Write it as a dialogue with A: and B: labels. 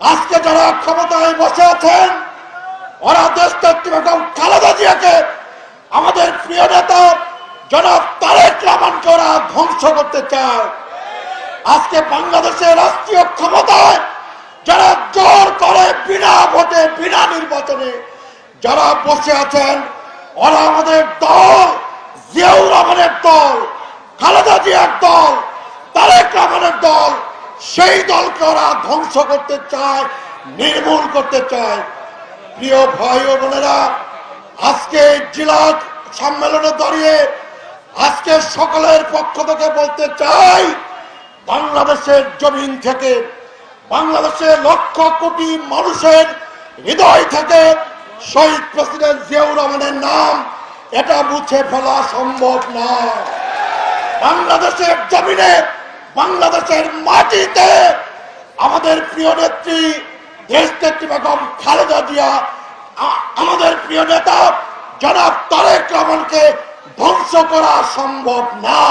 A: আজকে যারা ক্ষমতায় বসে আছেন, ওরা দেশ নেত্রী বেগম খালেদা জিয়াকে আমাদের প্রিয় নেতা জনাব তারেক রহমানকে ওরা ধ্বংস করতে চায়। আজকে বাংলাদেশের রাষ্ট্রীয় ক্ষমতায় যারা জোর করে বিনা ভোটে, বিনা নির্বাচনে যারা বসে আছেন, ওরা আমাদের দল, জিয়াউর রহমানের দল, খালেদা জিয়ার দল, তারেক রহমানের দল সেই দলকে ওরা ধ্বংস করতে চায়, নির্মূল করতে চায়। প্রিয় ভাই ও বোনেরা, আজকে জেলা সম্মেলনে দাঁড়িয়ে আজকে সকলের পক্ষ থেকে বলতে চাই, বাংলাদেশের জমিন থেকে বাংলাদেশের লক্ষ কোটি মানুষের হৃদয় থেকে শহীদ প্রেসিডেন্ট জিয়াউর রহমানের নাম, এটা মুছে ফেলা সম্ভব না বাংলাদেশের জমিনে বাংলাদেশের মাটিতে আমাদের প্রিয় নেত্রী দেশ নেত্রী বেগম খালেদা জিয়া আমাদের প্রিয় নেতা জনাব তারেক রহমানকে ধ্বংস করা সম্ভব না।